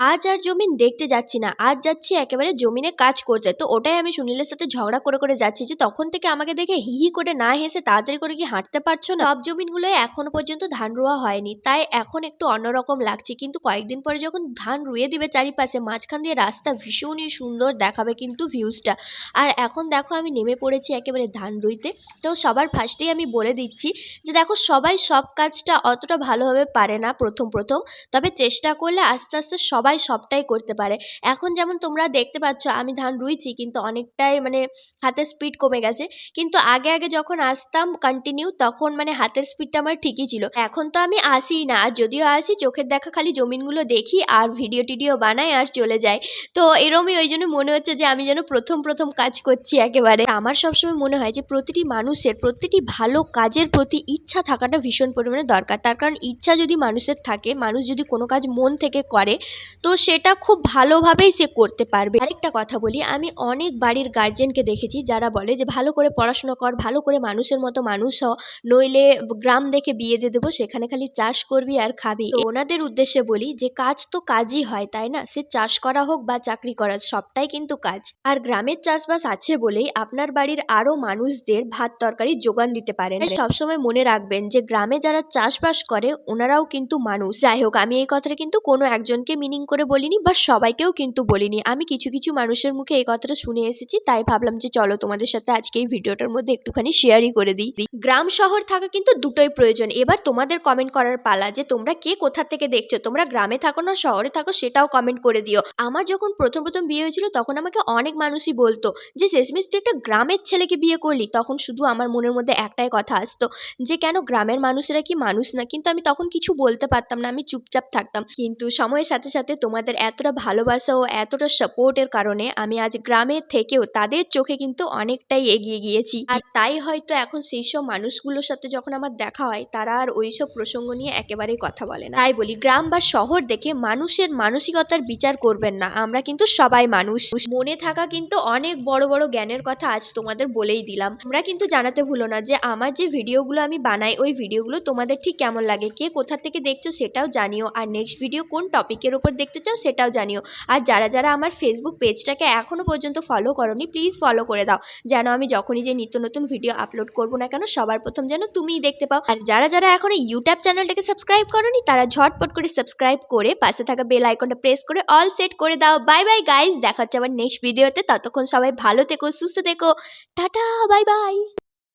আজ আর জমিন দেখতে যাচ্ছি না। আজ যাচ্ছি একেবারে জমিনে কাজ করতে। তো ওটাই আমি সুনীলের সাথে ঝগড়া করে করে যাচ্ছি যে তখন থেকে আমাকে দেখে হি হি করে না হেসে তাড়াতাড়ি করে কি হাঁটতে পারছ না? সব জমিনগুলোয় এখনও পর্যন্ত ধান রোয়া হয়নি। তাই এখন একটু অন্যরকম লাগছে। কিন্তু কয়েকদিন পরে যখন ধান রুয়ে দিবে চারিপাশে, মাঝখান দিয়ে রাস্তা ভীষণই সুন্দর দেখাবে কিন্তু ভিউজটা। আর এখন দেখো আমি নেমে পড়েছি একেবারে ধান রুইতে। তো সবার ফার্স্টেই আমি বলে দিচ্ছি যে দেখো সবাই সব কাজটা অতটা ভালোভাবে পারে না প্রথম প্রথম। তবে চেষ্টা করলে আস্তে আস্তে সবাই সবটাই করতে পারে। এখন যেমন তোমরা দেখতে পাচ্ছ, আমি ধান রুইছি, কিন্তু অনেকটাই মানে হাতের স্পিড কমে গেছে। কিন্তু আগে আগে যখন আসতাম কন্টিনিউ তখন মানে হাতের স্পিডটা আমার ঠিকই ছিল। এখন তো আমি আসিই না, আর যদিও আসি, চোখের দেখা খালি জমিনগুলো দেখি, আর ভিডিও টিডিও বানাই আর চলে যায় তো এরমই ওই জন্য মনে হচ্ছে যে, আমি যেন প্রথম প্রথম কাজ করছি একেবারে। আমার সবসময় মনে হয় যে, প্রতিটি মানুষের, প্রতিটি ভালো কাজের প্রতি ইচ্ছা থাকাটা ভীষণ পরিমাণে দরকার। তার কারণ ইচ্ছা যদি মানুষের থাকে, মানুষ যদি কোনো কাজ মন থেকে করে তো সেটা খুব ভালোভাবেই সে করতে পারবে। আরেকটা কথা বলি, আমি অনেক বাড়ির গার্জেনকে দেখেছি যারা বলে যে, ভালো করে পড়াশোনা কর, ভালো করে মানুষের মতো মানুষ হ, নইলে গ্রাম দেখে বিয়ে দিয়ে দেবো, সেখানে খালি চাষ করবি আর খাবি। ওনাদের উদ্দেশ্যে বলি যে, কাজ তো কাজই হয়, তাই না? সে চাষ করা হোক বা চাকরি করা, সবটাই কিন্তু কাজ। আর গ্রামের চাষবাস আছে বলেই আপনার বাড়ির আরও মানুষদের ভাত তরকারি যোগান দিতে পারেন। সবসময় মনে রাখবেন যে, গ্রামে যারা চাষবাস করে, ওনারাও কিন্তু মানুষ। যাই হোক, আমি এই কথাটা কিন্তু কোনো একজনকে মিনিং করে বলিনি বা সবাইকেও কিন্তু বলিনি। আমি কিছু কিছু মানুষের মুখে এই কথাটা শুনে এসেছি, তাই ভাবলাম যে চলো তোমাদের সাথে আজকে এই ভিডিওটার মধ্যে একটুখানি শেয়ারই করে দিই। গ্রাম শহর থাকা কিন্তু দুটোই প্রয়োজন। এবার তোমাদের কমেন্ট করার পালা যে তোমরা কে কোথা থেকে দেখছ? তোমরা গ্রামে থাকো না শহরে থাকো সেটাও কমেন্ট করে দিও। আমার যখন প্রথম প্রথম বিয়ে হয়েছিল, তখন আমাকে অনেক মানুষই বলতো যে, শেষমেশ তুই একটা গ্রামের ছেলেকে বিয়ে করলি। তখন শুধু আমার মনের মধ্যে একটাই কথা আসতো যে, কেন গ্রামের মানুষেরা কি মানুষ না? কিন্তু আমি তখন কিছু বলতে পারতাম না, আমি চুপচাপ থাকতাম। কিন্তু সময়ের সাথে সাথে তোমাদের এতটা ভালোবাসা ও এতটা সাপোর্টের কারণে আমি আজ গ্রামের থেকেও তাদের চোখে কিন্তু অনেকটাই এগিয়ে গিয়েছি। আর তাই হয়তো এখন সেই সব মানুষগুলোর সাথে যখন আমার দেখা হয়, তারা আর ওইসব প্রসঙ্গ নিয়ে একেবারেই কথা বলে না। তাই বলি, গ্রাম বা শহর দেখে মানুষের মানসিকতার বিচার করবেন না। আমরা কিন্তু সবাই মানুষ। মনে থাকা কিন্তু অনেক বড় বড় জ্ঞানের কথা আজ তোমাদের বলেই দিলাম। আমরা কিন্তু জানাতে ভুলো না যে আমার যে ভিডিওগুলো আমি বানাই, ওই ভিডিওগুলো তোমাদের ঠিক কেমন লাগে, কে কোথা থেকে দেখছ সেটাও জানিও। আর নেক্সট ভিডিও কোন টপিকের উপর দেখতে চাও সেটাও জানিও। আর যারা যারা আমার ফেসবুক পেজটাকে এখনও পর্যন্ত ফলো করোনি প্লিজ ফলো করে দাও। যেন আমি যখনই যে নিত্য নতুন ভিডিও আপলোড করব না কেন, সবার প্রথম যেন তুমিই দেখতে পাও। আর যারা যারা এখন এই ইউটিউব চ্যানেলটাকে সাবস্ক্রাইব করোনি, তারা ঝটপট করে সাবস্ক্রাইব করে পাশে থাকা বেল আইকনটা প্রেস করে অল সেট করে দাও। বাই বাই গাইজ দেখা হচ্ছে আবার নেক্সট ভিডিওতে ততক্ষণ সবাই ভালো থেকো, সুস্থ থেকো। টাটা! Bye bye